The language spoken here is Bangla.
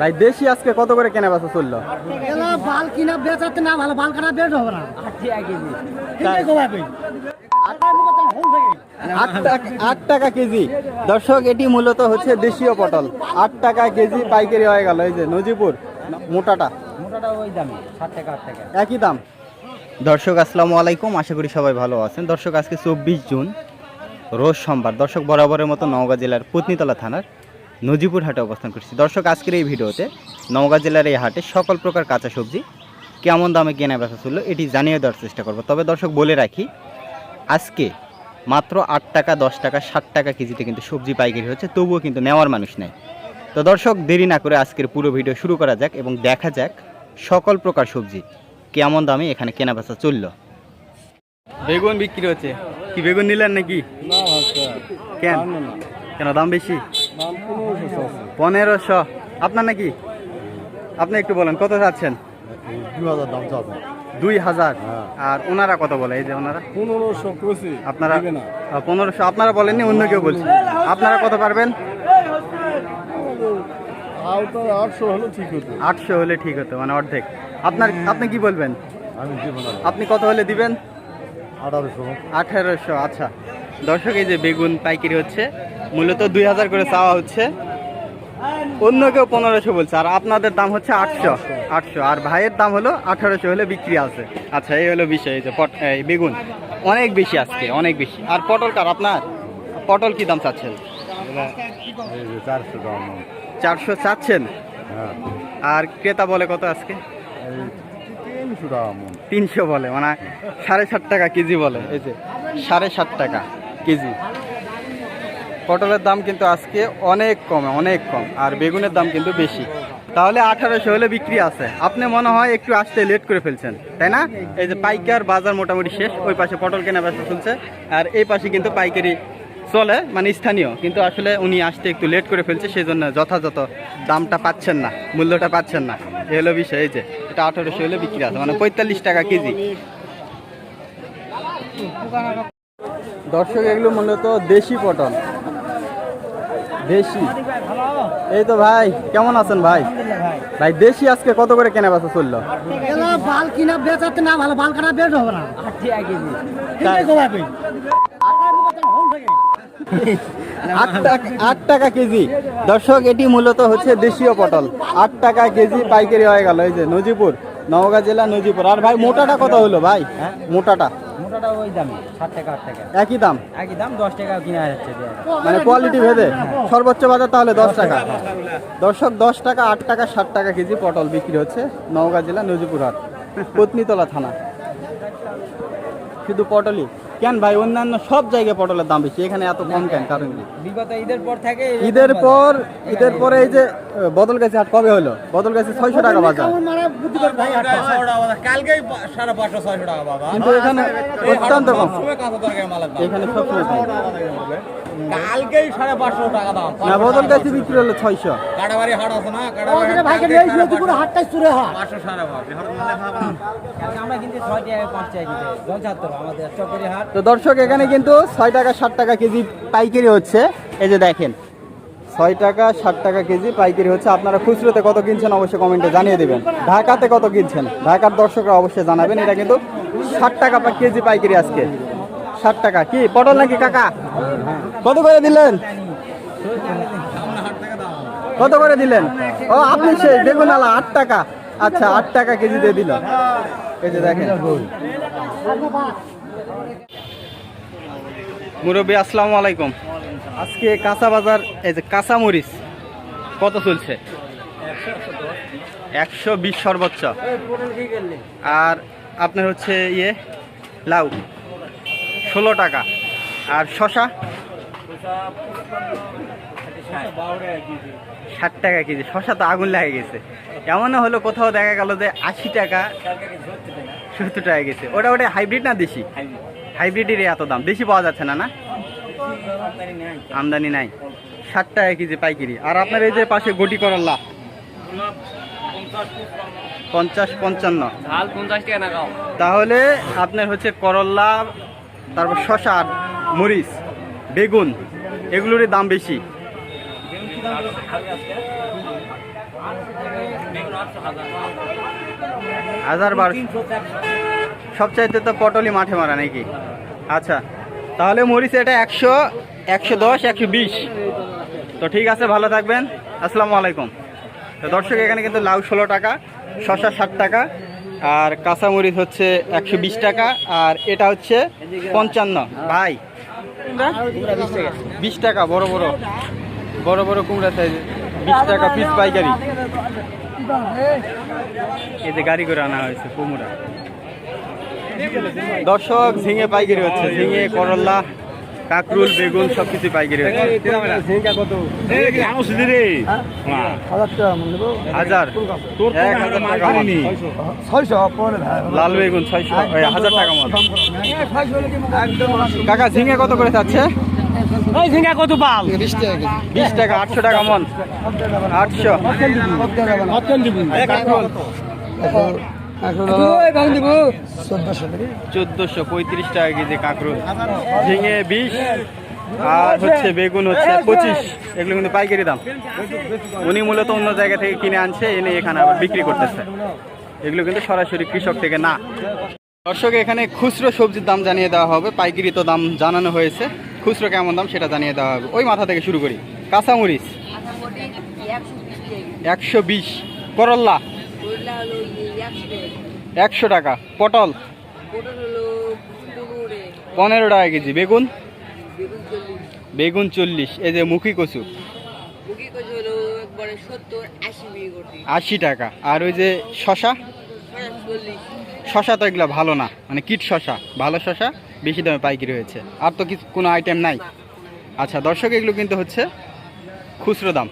ভাই দেশি আজকে কত করে কেনা বেচা চলল বাল কিনা বেচাতে না ভালো বাল কাটা বের হবে না। আট টাকা কেজি। দর্শক এটি মূলত হচ্ছে দেশীয় পটল। আট টাকা কেজি পাইকারি হয়ে গেল এই যে নজিপুর মোটাটা। মোটাটা ওই দামে ষাট টাকা আট টাকা। একই দাম। দর্শক আসসালামু আলাইকুম। আশা করি সবাই ভালো আছেন। দর্শক আজকে চব্বিশ জুন রোজ সোমবার। দর্শক বরাবরের মতো নওগাঁ জেলার পত্নীতলা থানার নজিপুর হাটে অবস্থান করছি। দর্শক আজকের এই ভিডিওতে নওগাঁ জেলার এই হাটে সকল প্রকার কাঁচা সবজি কেমন দামে কেনা বেচা চলল এটি জানিয়ে দেওয়ার চেষ্টা করব। তবে দর্শক বলে রাখি আজকে মাত্র আট টাকা দশ টাকা ষাট টাকা কেজিতে কিন্তু সবজি পাইকারি হচ্ছে তবুও কিন্তু নেওয়ার মানুষ নেই। তো দর্শক দেরি না করে আজকের পুরো ভিডিও শুরু করা যাক এবং দেখা যাক সকল প্রকার সবজি কেমন দামে এখানে কেনা বেচা চলল। বেগুন বিক্রি হচ্ছে। কি বেগুন নিলেন নাকি? কেন? কেন দাম বেশি? পনেরোশো। আপনার নাকি? আপনি একটু বলেন কত চাবে। দুই হাজার? হ্যাঁ। আর ওনারা কত বলে এই যে ওনারা? পনেরোশো আপনারা পনেরোশো আপনারা বলেননি অন্য কেউ বলছে। আপনারা কত পারবেন? আটশো হলে ঠিক হতো। আটশো হলে ঠিক হতো মানে অর্ধেক। আপনার আপনি কি বলবেন? আমি দিব না। আপনি কত হলে দিবেন? আঠারোশো। আঠেরোশো আচ্ছা। দর্শক এই যে বেগুন পাইকারি হচ্ছে মূলত দুই হাজার করে চাওয়া হচ্ছে। অন্য কেউ পনেরোশো বলছে, আর আপনাদের দাম হচ্ছে আটশো। আটশো, আর ভাইয়ের দাম হলো আঠারোশো হলে বিক্রি আছে। আচ্ছা এই হলো বিষয়, এই যে পট এই বেগুন। অনেক বেশি আজকে, অনেক বেশি। আর পটল কার আপনার? পটল কি দাম চাচ্ছেন? চারশো চাচ্ছেন? আর ক্রেতা বলে কত আজকে? তিনশো বলে মানে সাড়ে সাত টাকা কেজি বলে, এই যে সাড়ে সাত টাকা কেজি। পটলের দাম কিন্তু আজকে অনেক কমে, অনেক কম, আর বেগুনের দাম কিন্তু বেশি। তাহলে আঠারোশো হলে বিক্রি আছে। আপনি মনে হয় একটু আসতে লেট করে ফেলছেন, তাই না? এই যে পাইকার বাজার মোটামুটি শেষ, ওই পাশে পটল কেনা বেচা চলছে, আর এই পাশে কিন্তু পাইকারি চলে মানে স্থানীয়। কিন্তু আসলে উনি আসতে একটু লেট করে ফেলছে সেই জন্য যথাযথ দামটা পাচ্ছেন না, মূল্যটা পাচ্ছেন না। এ হলো বিষয়, এই যে, এটা আঠারোশো হলে বিক্রি আছে মানে পঁয়তাল্লিশ টাকা কেজি। দর্শক, এগুলো মূলত দেশি পটল। দেশি। এই তো ভাই কেমন আছেন ভাই? ভাই। দেশি আজকে কত করে কেনা বেচা চলল? বাল কিনা বেচাতে না ভালো বাল কাটা বের হবে না। আট টাকা আট টাকা কেজি। দর্শক এটি মূলত হচ্ছে দেশীয় পটল। আট টাকা কেজি পাইকারি হয়ে গেল। এই যে নজিপুর নওগাঁ জেলা নজিপুর। আর ভাই মোটাটা কত হলো ভাই? মোটাটা। মোটাটা ওই দামই ষাট টাকা আট টাকা। একই দাম? একই দাম দশ টাকা কিনা যাচ্ছে মানে কোয়ালিটি ভেদে? সর্বোচ্চ বাজার তাহলে দশ টাকা। দর্শক দশ টাকা আট টাকা ষাট টাকা কেজি পটল বিক্রি হচ্ছে নওগাঁ জেলা নজিপুর হাট পত্নীতলা থানা। শুধু পটলই? কেন ভাই? অন্যান্য সব জায়গায় পটলের দাম বেশি এখানে এত কম কেন? কারণ কি? বিগত ঈদের পর থেকে ঈদের পর ঈদের পরে এই যে বদল গেছে হাট কবে হলো? বদল গেছে ছয়শো টাকা বাজার। কালকেই সাড়ে পাঁচশো ছয়শো টাকা বাবা। কিন্তু এখানে অত্যন্ত কম। এখানে সবসময় কালকেই সাড়ে পাঁচশো টাকা দাম। না বদল গাছি বিক্রি হলো ছয়শো। কাটাবাড়ি হাট আছে না? কাটাবাড়ি ভাইকে নিয়ে এসে পুরো হাটটাই চুরে হয়। পাঁচশো সাড়ে পাঁচশো আমরা কিন্তু ছয় টাকা পাঁচ টাকা কিনতে জলছাত্র আমাদের চকরি হাট। তো দর্শক এখানে কিন্তু ছয় টাকা ষাট টাকা কেজি পাইকারি হচ্ছে। এই যে দেখেন ছয় টাকা ষাট টাকা কেজি পাইকারি হচ্ছে। আপনারা খুচরোতে কত কিনছেন অবশ্যই কমেন্টে জানিয়ে দেবেন। ঢাকাতে কত কিনছেন? ঢাকার দর্শকরা অবশ্যই জানাবেন। এটা কিন্তু ষাট টাকা পা- কেজি পাইকারি আজকে। ষাট টাকা। কি, পটল নাকি কাকা? কত করে দিলেন? কত করে দিলেন? ও, আপনি সেই বেগুন আলা আট টাকা। আচ্ছা আট টাকা কেজি দিয়ে দিল। এই যে দেখেন। মুরব্বী, আসসালামু আলাইকুম। আজকে কাঁচা বাজার, এই যে কাঁচা মরিচ, কত চলছে? একশো বিশ সর্বোচ্চ। আর আপনার হচ্ছে ইয়ে লাউ। ষোলো টাকা। আর শশা? ষাট টাকা কেজি। শশা তো আগুন লাগে গেছে। এমনও হলো কোথাও দেখা গেল যে আশি টাকা সত্তর টাকা গেছে। ওটা ওটা হাইব্রিড না দেশি? হাইব্রিডেরই এত দাম। বেশি পাওয়া যাচ্ছে না না? আমদানি নাই। ষাট টাকা কেজি পাইকারি। আর আপনার এই যে পাশে গটি করল্লা পঞ্চাশ পঞ্চান্ন। তাহলে আপনার হচ্ছে করল্লা তারপর শশা মরিচ, বেগুন, এগুলোরই দাম বেশি। হাজার বারোশো সবচাইতে তো পটলই মাঠে মারা নাকি? আচ্ছা তাহলে মরিচ এটা একশো একশো দশ, একশো বিশ। তো ঠিক আছে, ভালো থাকবেন। আসসালামু আলাইকুম। তো দর্শক, এখানে কিন্তু লাউ ষোলো টাকা শশা ষাট টাকা। আর কাঁচামরিচ হচ্ছে একশো বিশ টাকা আর এটা হচ্ছে পঞ্চান্ন। ভাই বিশ টাকা বড় বড়। বড় বড় কুমড়া সাইজ বিশ টাকা পিস পাইকারি। এই যে গাড়ি করে আনা হয়েছে কুমড়া। দর্শক ঝিঙে পাইকারি হচ্ছে। ঝিঙে করলা কাকরুল বেগুন সব কিছু পাইকারি হচ্ছে হাজার এক হাজার টাকা। লাল বেগুন ছয়শো। হাজার টাকা মন কাকা ঝিঙে কত করে যাচ্ছে? ঝিঙ্গা কত পাল? বিশ টাকা আটশো টাকা মন। আটশো। চোদ্দশো পঁয়ত্রিশ টাকা কেজি কাঁকরুল। ঝিঙে বিশ আর হচ্ছে বেগুন হচ্ছে। পঁচিশ। এগুলো কিন্তু পাইকারি দাম। উনি মূলত অন্য জায়গা থেকে কিনে আনছে এনে এখানে আবার বিক্রি করতেছে। এগুলো কিন্তু সরাসরি কৃষক থেকে না। দর্শক এখানে খুচরো সবজির দাম জানিয়ে দেওয়া হবে। পাইকারি তো দাম জানানো হয়েছে। খুচরো কেমন দাম সেটা জানিয়ে দেওয়া হবে। ওই মাথা থেকে শুরু করি। কাঁচামরিচ। একশো বিশ। করল্লা। একশো টাকা। পটল? পনেরো টাকা কেজি। বেগুন? বেগুন চল্লিশ। এই যে মুখী কচু? আশি টাকা। আর ওই যে শশা? শশা তো এগুলো ভালো না। মানে কিট শশা। ভালো শশা বেশি দামে পাইকারি হয়েছে। আর তো কিছু কোনো আইটেম নাই? আচ্ছা দর্শক এগুলো কিন্তু হচ্ছে খুচরো দাম।